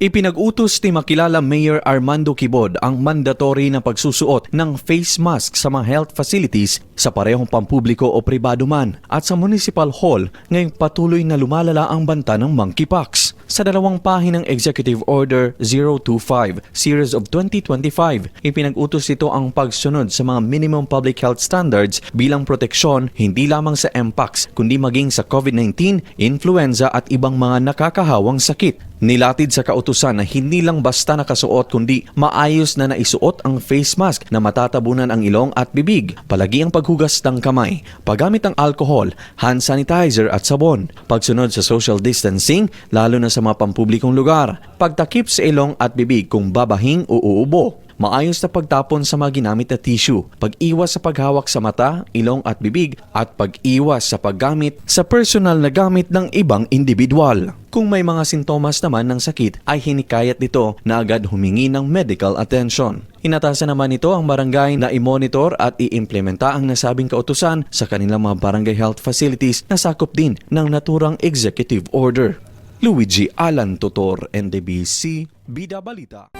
Ipinag-utos ni makilala Mayor Armando Kibod ang mandatory na pagsusuot ng face mask sa mga health facilities sa parehong pampubliko o pribado man at sa municipal hall ngayong patuloy na lumalala ang banta ng monkeypox. Sa dalawang pahinang Executive Order 025 Series of 2025, ipinag-utos ito ang pagsunod sa mga minimum public health standards bilang proteksyon hindi lamang sa MPAX kundi maging sa COVID-19, influenza at ibang mga nakakahawang sakit. Nilatid sa kautusan na hindi lang basta nakasuot kundi maayos na naisuot ang face mask na matatabunan ang ilong at bibig, palagi ang paghugas ng kamay, paggamit ng alcohol, hand sanitizer at sabon, pagsunod sa social distancing lalo na sa mga pampublikong lugar, pagtakip sa ilong at bibig kung babahing o uubo, maayos na pagtapon sa mga ginamit na tissue, pag-iwas sa paghawak sa mata, ilong at bibig, at pag-iwas sa paggamit sa personal na gamit ng ibang individual. Kung may mga sintomas naman ng sakit ay hinikayat nito na agad humingi ng medical attention. Inatasan naman nito ang barangay na i-monitor at i-implementa ang nasabing kautusan sa kanilang mga barangay health facilities na sakop din ng naturang executive order. Luigi Alan Totor, NDBC, Bida Balita.